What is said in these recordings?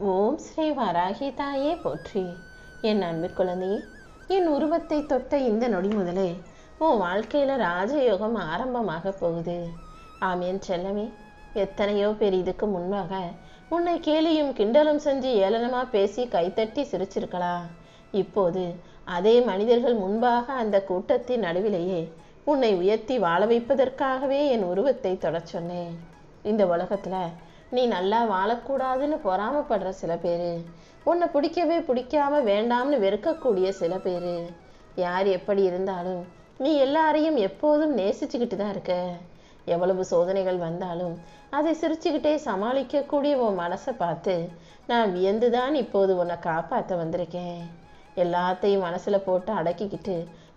ஓம் ஸ்ரீ வராகி தாயே போற்றி. என் அன்பு குழந்தையே என் உருவத்தை தொட்ட இந்த நொடி முதலே உன் வாழ்க்கையில் ராஜயோகம் ஆரம்பமாக போகுது. ஆம் என் செல்லமே. எத்தனையோ பேர் இதுக்கு முன்பாக உன்னை கேலியும் கிண்டலும் செஞ்சு ஏளனமாக பேசி கைத்தட்டி சிரிச்சிருக்கலாம் இப்போது அதே மனிதர்கள் முன்பாக அந்த கூட்டத்தின் நடுவிலேயே உன்னை உயர்த்தி வாழ வைப்பதற்காகவே என் உருவத்தை தொடச் சொன்னேன். இந்த உலகத்தில் நீ நல்லா வாழக்கூடாதுன்னு பொறாமப்படுற சில பேர். உன்னை பிடிக்கவே பிடிக்காம வேண்டாம்னு வெறுக்கக்கூடிய சில பேர். யார் எப்படி இருந்தாலும் நீ எல்லாரையும் எப்போதும் நேசிச்சுக்கிட்டு தான் இருக்க. எவ்வளவு சோதனைகள் வந்தாலும் அதை சிரிச்சுக்கிட்டே சமாளிக்கக்கூடிய உன் மனசை பார்த்து நான் வியந்துதான் இப்போது உன்னை காப்பாற்ற வந்திருக்கேன். எல்லாத்தையும் மனசில் போட்டு அடக்கிக்கிட்டு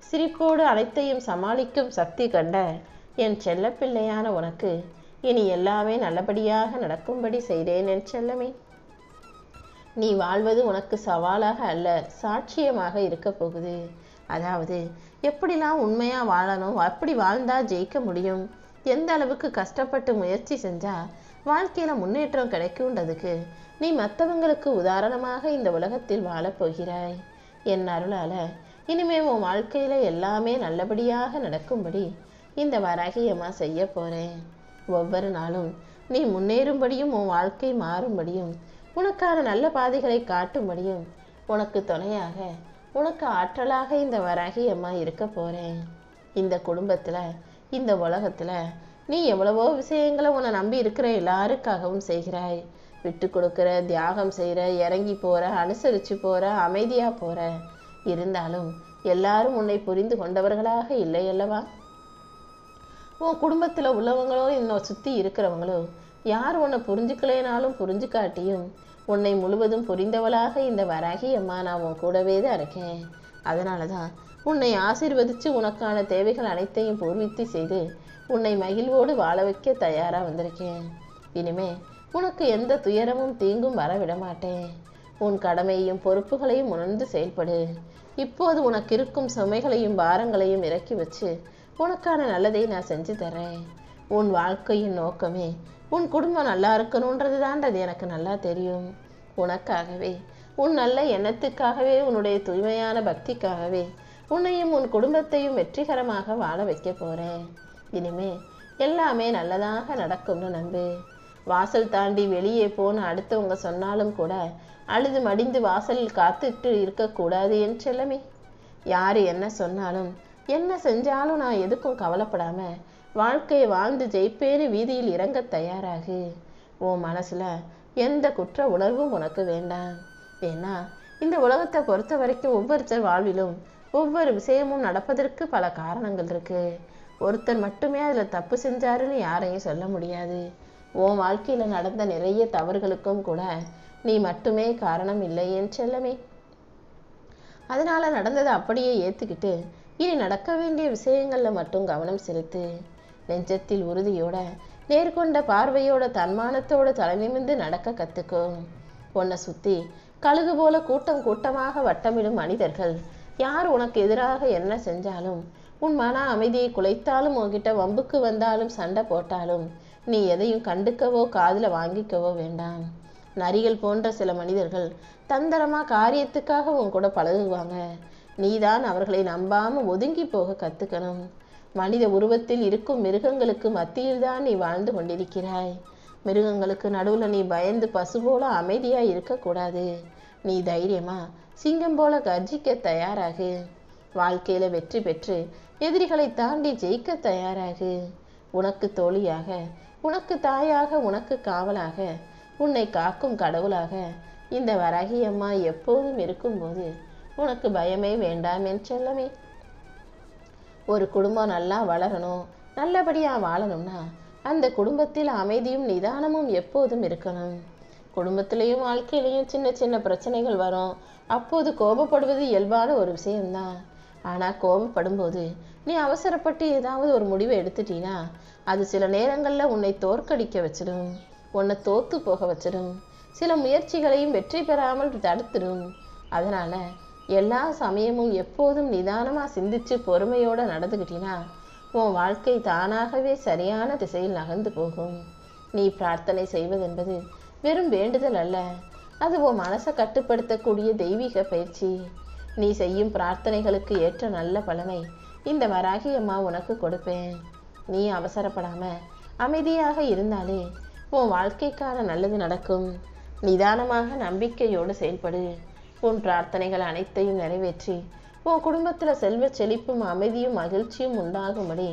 சிரிப்போடு அனைத்தையும் சமாளிக்கும் சக்தி கண்ட என் செல்லப்பிள்ளையான உனக்கு இனி எல்லாமே நல்லபடியாக நடக்கும்படி செய்தேன் என் செல்லமே. நீ வாழ்வது உனக்கு சவாலாக அல்ல சாட்சியமாக இருக்க போகுது. அதாவது எப்படிலாம் உண்மையா வாழணும் அப்படி வாழ்ந்தா ஜெயிக்க முடியும்? எந்த அளவுக்கு கஷ்டப்பட்டு முயற்சி செஞ்சா வாழ்க்கையில முன்னேற்றம் கிடைக்கும்ன்றதுக்கு நீ மற்றவங்களுக்கு உதாரணமாக இந்த உலகத்தில் வாழப்போகிறாய் என் அருளால இனிமே உன் வாழ்க்கையில எல்லாமே நல்லபடியாக நடக்கும்படி இந்த வராகியம்மா செய்ய போறேன். ஒவ்வொரு நாளும் நீ முன்னேறும்படியும் உன் வாழ்க்கை மாறும்படியும் உனக்கான நல்ல பாதைகளை காட்டும்படியும் உனக்கு துணையாக உனக்கு ஆற்றலாக இந்த வராகி அம்மா இருக்க போகிறேன் இந்த குடும்பத்தில் இந்த உலகத்தில் நீ எவ்வளவோ விஷயங்களை உன்னை நம்பி இருக்கிற எல்லாருக்காகவும் செய்கிறாய். விட்டு கொடுக்குற தியாகம் செய்கிற இறங்கி போகிற அனுசரித்து போகிற அமைதியாக போகிற இருந்தாலும் எல்லாரும் உன்னை புரிந்து கொண்டவர்களாக இல்லை அல்லவா? உன் குடும்பத்தில் உள்ளவங்களோ இன்னும் சுற்றி இருக்கிறவங்களோ யார் உன்னை புரிஞ்சுக்கலைனாலும் புரிஞ்சுக்காட்டியும் உன்னை முழுவதும் புரிந்தவளாக இந்த வராகி அம்மா நான் உன் கூடவே தான் இருக்கேன். அதனால தான் உன்னை ஆசிர்வதித்து உனக்கான தேவைகள் அனைத்தையும் பூர்வித்து செய்து உன்னை மகிழ்வோடு வாழ வைக்க தயாராக வந்திருக்கேன். இனிமே உனக்கு எந்த துயரமும் தீங்கும் வர விட மாட்டேன். உன் கடமையும் பொறுப்புகளையும் உணர்ந்து செயல்படு. இப்போது உனக்கு இருக்கும் சுமைகளையும் பாரங்களையும் இறக்கி வச்சு உனக்கான நல்லதை நான் செஞ்சு தரேன். உன் வாழ்க்கையின் நோக்கமே உன் குடும்பம் நல்லா இருக்கணுன்றது தான்றது எனக்கு நல்லா தெரியும். உனக்காகவே உன் நல்ல எண்ணத்துக்காகவே உன்னுடைய தூய்மையான பக்திக்காகவே உன்னையும் உன் குடும்பத்தையும் வெற்றிகரமாக வாழ வைக்க போகிறேன் இனிமே எல்லாமே நல்லதாக நடக்கும்னு நம்பு. வாசல் தாண்டி வெளியே போன அடுத்தவங்க சொன்னாலும் கூட அழுது மடிந்து வாசலில் காத்துட்டு இருக்கக்கூடாது என் செல்லமே. யார் என்ன சொன்னாலும் என்ன செஞ்சாலும் நான் எதுக்கும் கவலைப்படாம வாழ்க்கையை வாழ்ந்து ஜெயிப்பேன்னு வீதியில் இறங்க தயாராகு. உன் மனசுல எந்த குற்ற உணர்வும் உனக்கு வேண்டாம். ஏன்னா இந்த உலகத்தை பொறுத்த வரைக்கும் ஒவ்வொருத்தர் வாழ்விலும் ஒவ்வொரு விஷயமும் நடப்பதற்கு பல காரணங்கள் இருக்கு. ஒருத்தர் மட்டுமே அதுல தப்பு செஞ்சாருன்னு யாரையும் சொல்ல முடியாது. உன் வாழ்க்கையில நடந்த நிறைய தவறுகளுக்கும் கூட நீ மட்டுமே காரணம் இல்லை என் செல்லமே. அதனால நடந்ததை அப்படியே ஏத்துக்கிட்டு இனி நடக்க வேண்டிய விஷயங்களில் மட்டும் கவனம் செலுத்து. நெஞ்சத்தில் உறுதியோட நேர்கொண்ட பார்வையோட தன்மானத்தோட தலைநிமிந்து நடக்க கத்துக்கோ. உன்னை சுத்தி கழுகு போல கூட்டம் கூட்டமாக வட்டமிடும் மனிதர்கள். யார் உனக்கு எதிராக என்ன செஞ்சாலும் உன் மன அமைதியை குலைத்தாலும் உன்கிட்ட வம்புக்கு வந்தாலும் சண்டை போட்டாலும் நீ எதையும் கண்டுக்கவோ காதில் வாங்கிக்கவோ வேண்டாம். நரிகள் போன்ற சில மனிதர்கள் தந்திரமா காரியத்துக்காக உன் கூட பழகுவாங்க. நீதான் அவர்களை நம்பாம ஒதுங்கி போக கத்துக்கணும். மனித உருவத்தில் இருக்கும் மிருகங்களுக்கு மத்தியில் தான் நீ வாழ்ந்து கொண்டிருக்கிறாய். மிருகங்களுக்கு நடுவுல நீ பயந்து பசு போல அமைதியா இருக்கக்கூடாது. நீ தைரியமா சிங்கம் போல கர்ஜிக்க தயாராகு. வாழ்க்கையில வெற்றி பெற்று எதிரிகளை தாண்டி ஜெயிக்க தயாராகு. உனக்கு தோழியாக உனக்கு தாயாக உனக்கு காவலாக உன்னை காக்கும் கடவுளாக இந்த வரகியம்மா எப்போதும் இருக்கும்போது உனக்கு பயமே வேண்டாம் என் செல்லமே. ஒரு குடும்பம் நல்லா வளரணும் நல்லபடியாக வாழணும்னா அந்த குடும்பத்தில் அமைதியும் நிதானமும் எப்போதும் இருக்கணும். குடும்பத்திலையும் வாழ்க்கையிலையும் சின்ன சின்ன பிரச்சனைகள் வரும். அப்போது கோபப்படுவது இயல்பான ஒரு விஷயம்தான். ஆனால் கோபப்படும்போது நீ அவசரப்பட்டு ஏதாவது ஒரு முடிவை எடுத்துட்டீனா அது சில நேரங்களில் உன்னை தோற்கடிக்க வச்சிடும் உன்னை தோத்து போக வச்சிடும். சில முயற்சிகளையும் வெற்றி பெறாமல் தடுத்துடும். அதனால எல்லா சமயமும் எப்போதும் நிதானமாக சிந்திச்சு பொறுமையோடு நடந்துக்கிட்டினா உன் வாழ்க்கை தானாகவே சரியான திசையில் நகர்ந்து போகும். நீ பிரார்த்தனை செய்வதென்பது வெறும் வேண்டுதல் அல்ல. அது உன் மனசை கட்டுப்படுத்தக்கூடிய தெய்வீக பயிற்சி. நீ செய்யும் பிரார்த்தனைகளுக்கு ஏற்ற நல்ல பலனை இந்த வராகி அம்மா உனக்கு கொடுப்பேன். நீ அவசரப்படாம அமைதியாக இருந்தாலே உன் வாழ்க்கைக்கான நல்லது நடக்கும். நிதானமாக நம்பிக்கையோடு செயல்படு. உன் பிரார்த்தனைகள் அனைத்தையும் நிறைவேற்றி உன் குடும்பத்தில் செல்வ செழிப்பும் அமைதியும் மகிழ்ச்சியும் உண்டாகும்படி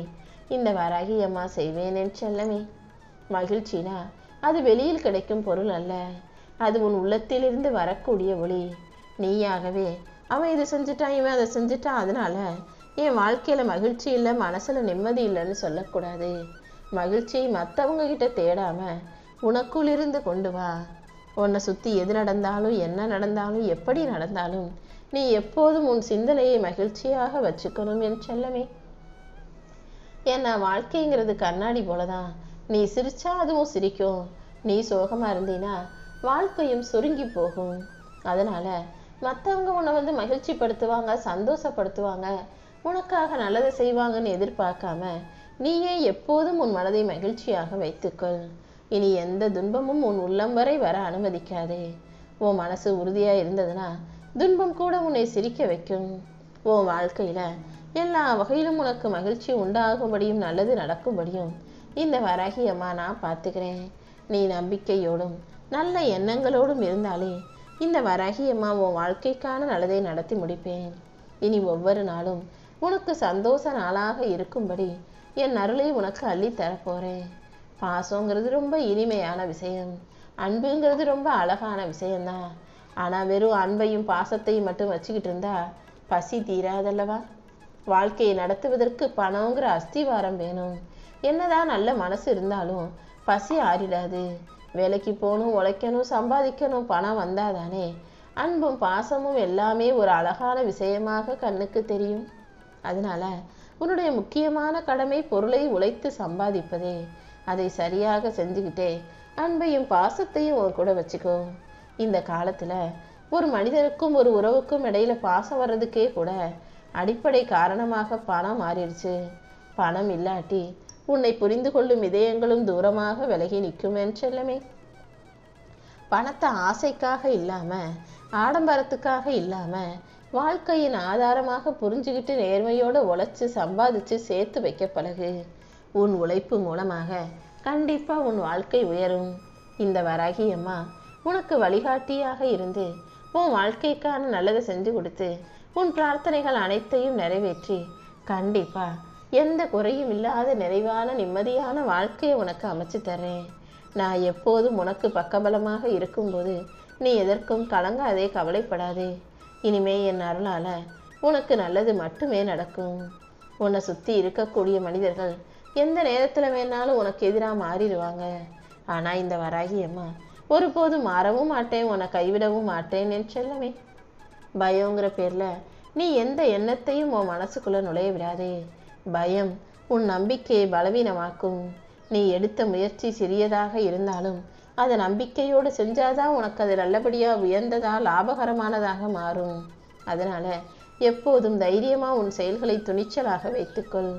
இந்த வராகி அம்மா செய்வேன் என் செல்லமே. மகிழ்ச்சினா அது வெளியில் கிடைக்கும் பொருள் அல்ல. அது உன் உள்ளத்திலிருந்து வரக்கூடிய ஒளி. நீயாகவே அவன் இதை செஞ்சுட்டான் இவன் அதை செஞ்சுட்டான் அதனால என் வாழ்க்கையில் மகிழ்ச்சி இல்லை மனசில் நிம்மதி இல்லைன்னு சொல்லக்கூடாது. மகிழ்ச்சியை மற்றவங்க கிட்ட தேடாம உனக்குள் இருந்து கொண்டு வா. உன்னை சுத்தி எது நடந்தாலும் என்ன நடந்தாலும் எப்படி நடந்தாலும் நீ எப்போதும் உன் சிந்தனையை மகிழ்ச்சியாக வச்சுக்கணும் என் செல்லமே. ஏன்னா வாழ்க்கைங்கிறது கண்ணாடி போலதான். நீ சிரிச்சா அதுவும் சிரிக்கும். நீ சோகமா இருந்தீனா வாழ்க்கையும் சுருங்கி போகும். அதனால மற்றவங்க உன்னை வந்து மகிழ்ச்சிப்படுத்துவாங்க சந்தோஷப்படுத்துவாங்க உனக்காக நல்லதை செய்வாங்கன்னு எதிர்பார்க்காம நீயே எப்போதும் உன் மனதை மகிழ்ச்சியாக வைத்துக்கொள். இனி எந்த துன்பமும் உன் உள்ளம் வரை வர அனுமதிக்காதே. உன் மனசு உறுதியாக இருந்ததுன்னா துன்பம் கூட உன்னை சிரிக்க வைக்கும். உன் வாழ்க்கையில் எல்லா வகையிலும் உனக்கு மகிழ்ச்சி உண்டாகும்படியும் நல்லது நடக்கும்படியும் இந்த வராகி அம்மா நான் பார்த்துக்கிறேன். நீ நம்பிக்கையோடும் நல்ல எண்ணங்களோடும் இருந்தாலே இந்த வராகி அம்மா உன் வாழ்க்கைக்கான நல்லதை நடத்தி முடிப்பேன். இனி ஒவ்வொரு நாளும் உனக்கு சந்தோஷ நாளாக இருக்கும்படி என் அருளை உனக்கு அள்ளி தரப்போறேன் பாசங்கிறது ரொம்ப இனிமையான விஷயம். அன்புங்கிறது ரொம்ப அழகான விஷயம்தான். ஆனால் வெறும் அன்பையும் பாசத்தையும் மட்டும் வச்சுக்கிட்டு இருந்தா பசி தீராதல்லவா? வாழ்க்கையை நடத்துவதற்கு பணங்கிற அஸ்திவாரம் வேணும். என்னதான் நல்ல மனசு இருந்தாலும் பசி ஆறிடாது. வேலைக்கு போகணும் உழைக்கணும் சம்பாதிக்கணும் பணம் வந்தாதானே அன்பும் பாசமும் எல்லாமே ஒரு அழகான விஷயமாக கண்ணுக்கு தெரியும். அதனால உன்னுடைய முக்கியமான கடமை பொருளை உழைத்து சம்பாதிப்பதே. அதை சரியாக செஞ்சுக்கிட்டே அன்பையும் பாசத்தையும் உன் கூட வச்சுக்கோ. இந்த காலத்தில் ஒரு மனிதனுக்கும் ஒரு உறவுக்கும் இடையில பாசம் வர்றதுக்கே கூட அடிப்படை காரணமாக பணம் மாறிடுச்சு. பணம் இல்லாட்டி உன்னை புரிந்து கொள்ளும் இதயங்களும் தூரமாக விலகி நிற்குமேன்னு செல்லமே. பணத்தை ஆசைக்காக இல்லாம ஆடம்பரத்துக்காக இல்லாம வாழ்க்கையின் ஆதாரமாக புரிஞ்சுக்கிட்டு நேர்மையோடு உழைச்சி சம்பாதிச்சு சேர்த்து வைக்க பழகு. உன் உழைப்பு மூலமாக கண்டிப்பா உன் வாழ்க்கை உயரும். இந்த வராகி அம்மா உனக்கு வழிகாட்டியாக இருந்து உன் வாழ்க்கைக்கான நல்லதை செஞ்சு கொடுத்து உன் பிரார்த்தனைகள் அனைத்தையும் நிறைவேற்றி கண்டிப்பா எந்த குறையும் இல்லாத நிறைவான நிம்மதியான வாழ்க்கையை உனக்கு அமைச்சு தர்றேன். நான் எப்போதும் உனக்கு பக்கபலமாக இருக்கும்போது நீ எதற்கும் கலங்காதே கவலைப்படாதே. இனிமே என் அருளால் உனக்கு நல்லது மட்டுமே நடக்கும். உன்னை சுற்றி இருக்கக்கூடிய மனிதர்கள் எந்த நேரத்தில் வேணாலும் உனக்கு எதிராக மாறிடுவாங்க. ஆனால் இந்த வராகி அம்மா ஒருபோதும் மாறவும் மாட்டேன் உன்னை கைவிடவும் மாட்டேன் என் செல்லமே. பயங்கிற பேரில் நீ எந்த எண்ணத்தையும் உன் மனசுக்குள்ளே நுழைய விடாதே. பயம் உன் நம்பிக்கையை பலவீனமாக்கும். நீ எடுத்த முயற்சி சிறியதாக இருந்தாலும் அதை நம்பிக்கையோடு செஞ்சாதான் உனக்கு அது நல்லபடியாக உயர்ந்ததா லாபகரமானதாக மாறும். அதனால் எப்போதும் தைரியமாக உன் செயல்களை துணிச்சலாக வைத்துக்கொள்.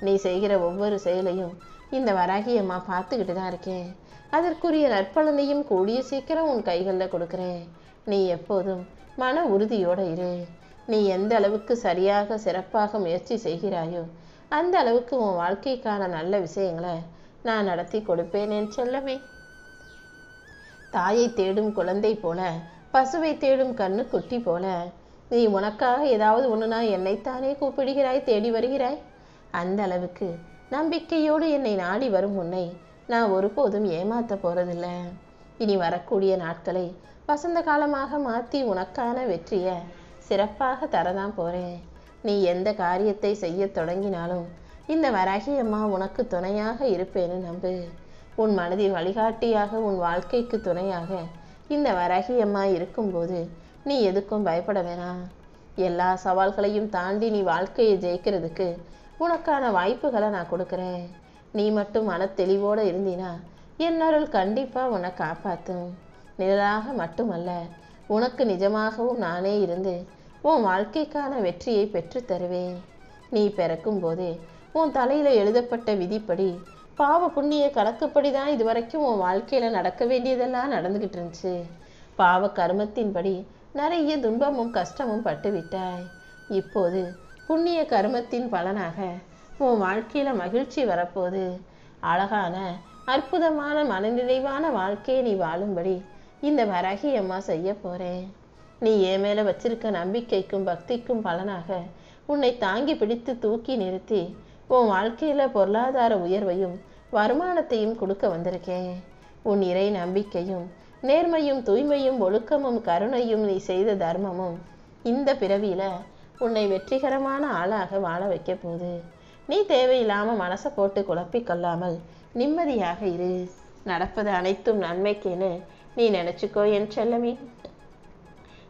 நீ செய்கிற ஒவ்வொரு செயலையும் இந்த வராகியம்மா பார்த்துக்கிட்டு தான் இருக்கேன். அதற்குரிய நற்பலனையும் கூடிய சீக்கிரம் உன் கைகளில் கொடுக்குறேன். நீ எப்போதும் மன உறுதியோடு இரு. நீ எந்த அளவுக்கு சரியாக சிறப்பாக முயற்சி செய்கிறாயோ அந்த அளவுக்கு உன் வாழ்க்கைக்கான நல்ல விஷயங்களை நான் நடத்தி கொடுப்பேன் என் செல்லமே. தாயை தேடும் குழந்தை போல பசுவை தேடும் கண்ணு குட்டி போல நீ உனக்காக ஏதாவது ஒன்றுனா என்னைத்தானே கூப்பிடுகிறாய் தேடி வருகிறாய்? அந்த அளவுக்கு நம்பிக்கையோடு என்னை நாடி வரும் உன்னை நான் ஒருபோதும் ஏமாத்த போறதில்ல. இனி வரக்கூடிய நாட்களை வசந்த காலமாக மாற்றி உனக்கான வெற்றியை சிறப்பாக தரதான் போறேன். நீ எந்த காரியத்தை செய்ய தொடங்கினாலும் இந்த வராகி அம்மா உனக்கு துணையாக இருப்பேன்னு நம்பு. உன் மனதில் வழிகாட்டியாக உன் வாழ்க்கைக்கு துணையாக இந்த வராகி அம்மா இருக்கும்போது நீ எதுக்கும் பயப்பட வேணாம். எல்லா சவால்களையும் தாண்டி நீ வாழ்க்கையை ஜெயிக்கிறதுக்கு உனக்கான வாய்ப்புகளை நான் கொடுக்குறேன். நீ மட்டும் மன தெளிவோடு இருந்தீனா என் அருள் கண்டிப்பாக உன்னை காப்பாற்றும் நிழலாக மட்டுமல்ல உனக்கு நிஜமாகவும் நானே இருந்து உன் வாழ்க்கைக்கான வெற்றியை பெற்று தருவேன். நீ பிறக்கும் போதே உன் தலையில் எழுதப்பட்ட விதிப்படி பாவ புண்ணிய கணக்குப்படி தான் இது வரைக்கும் உன் வாழ்க்கையில் நடக்க வேண்டியதெல்லாம் நடந்துக்கிட்டு இருந்துச்சு பாவ கர்மத்தின்படி நிறைய துன்பமும் கஷ்டமும் பட்டுவிட்டாய். இப்போது புண்ணிய கர்மத்தின் பலனாக உன் வாழ்க்கையில மகிழ்ச்சி வரப்போது அழகான அற்புதமான மனநிறைவான வாழ்க்கையை நீ வாழும்படி இந்த வரகி அம்மா செய்ய போறேன். நீ என் மேல வச்சிருக்க நம்பிக்கைக்கும் பக்திக்கும் பலனாக உன்னை தாங்கி பிடித்து தூக்கி நிறுத்தி உன் வாழ்க்கையில பொருளாதார உயர்வையும் வருமானத்தையும் கொடுக்க வந்திருக்கேன். உன் இறை நம்பிக்கையும் நேர்மையும் தூய்மையும் ஒழுக்கமும் கருணையும் நீ செய்த தர்மமும் இந்த பிறவியில உன்னை வெற்றிகரமான ஆளாக வாழ வைக்க போகுது நீ தேவையில்லாமல் மனசை போட்டு குழப்பிக்கொள்ளாமல் நிம்மதியாக இரு. நடப்பது அனைத்தும் நன்மைக்கேன்னு நீ நினச்சிக்கோ என் செல்லமே.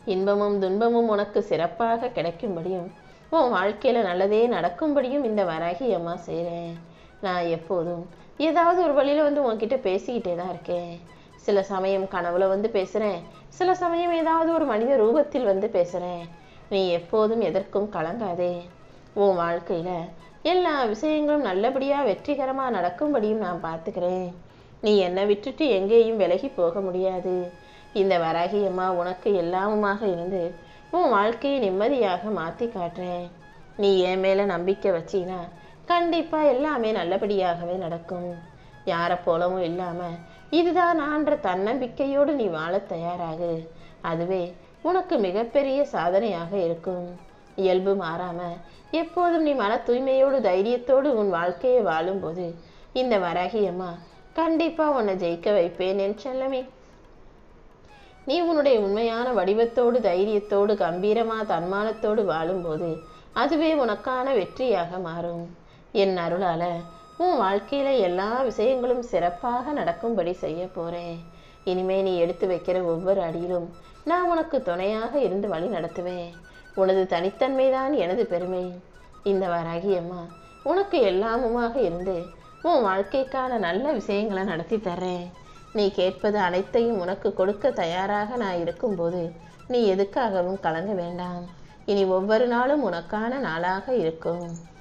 இன்பமும் துன்பமும் உனக்கு சிறப்பாக கிடைக்கும்படியும் உன் வாழ்க்கையில் நல்லதே நடக்கும்படியும் இந்த வராகி அம்மா செய்கிறேன் நான் எப்போதும் ஏதாவது ஒரு வழியில் வந்து உன்கிட்ட பேசிக்கிட்டே தான் இருக்கேன். சில சமயம் கனவுல வந்து பேசுகிறேன் சில சமயம் ஏதாவது ஒரு மனித ரூபத்தில் வந்து பேசுகிறேன் நீ எப்போதும் எதற்கும் கலங்காதே. உன் வாழ்க்கையில் எல்லா விஷயங்களும் நல்லபடியாக வெற்றிகரமாக நடக்கும்படியும் நான் பார்த்துக்கிறேன். நீ என்னை விட்டுட்டு எங்கேயும் விலகி போக முடியாது. இந்த வராகி அம்மா உனக்கு எல்லாமுமாக இருந்து உன் வாழ்க்கையை நிம்மதியாக மாற்றி காட்டுறேன். நீ என் மேலே நம்பிக்கை வச்சீனா கண்டிப்பாக எல்லாமே நல்லபடியாகவே நடக்கும். யாரை போலவும் இல்லாமல் இதுதான் ஆன்ற தன்னம்பிக்கையோடு நீ வாழ தயாராகு. அதுவே உனக்கு மிகப்பெரிய சாதனையாக இருக்கும். இயல்பு மாறாம எப்போதும் நீ மன தூய்மையோடு தைரியத்தோடு உன் வாழ்க்கையை வாழும்போது இந்த வராகியம்மா கண்டிப்பா உன்னை ஜெயிக்க வைப்பேன் என் செல்லமே. நீ உன்னுடைய உண்மையான வடிவத்தோடு தைரியத்தோடு கம்பீரமா தன்மானத்தோடு வாழும்போது அதுவே உனக்கான வெற்றியாக மாறும். என் அருளால உன் வாழ்க்கையில எல்லா விஷயங்களும் சிறப்பாக நடக்கும்படி செய்ய போறேன். இனிமே நீ எடுத்து வைக்கிற ஒவ்வொரு அடியிலும் நான் உனக்கு துணையாக இருந்து வழி நடத்துவேன். உனது தனித்தன்மைதான் எனது பெருமை. இந்த வராகி அம்மா உனக்கு எல்லாமுமாக இருந்து உன் வாழ்க்கைக்கான நல்ல விஷயங்களை நடத்தி தர்றேன். நீ கேட்பது அனைத்தையும் உனக்கு கொடுக்க தயாராக நான் இருக்கும்போது நீ எதுக்காகவும் கலங்க வேண்டாம். இனி ஒவ்வொரு நாளும் உனக்கான நாளாக இருக்கும்.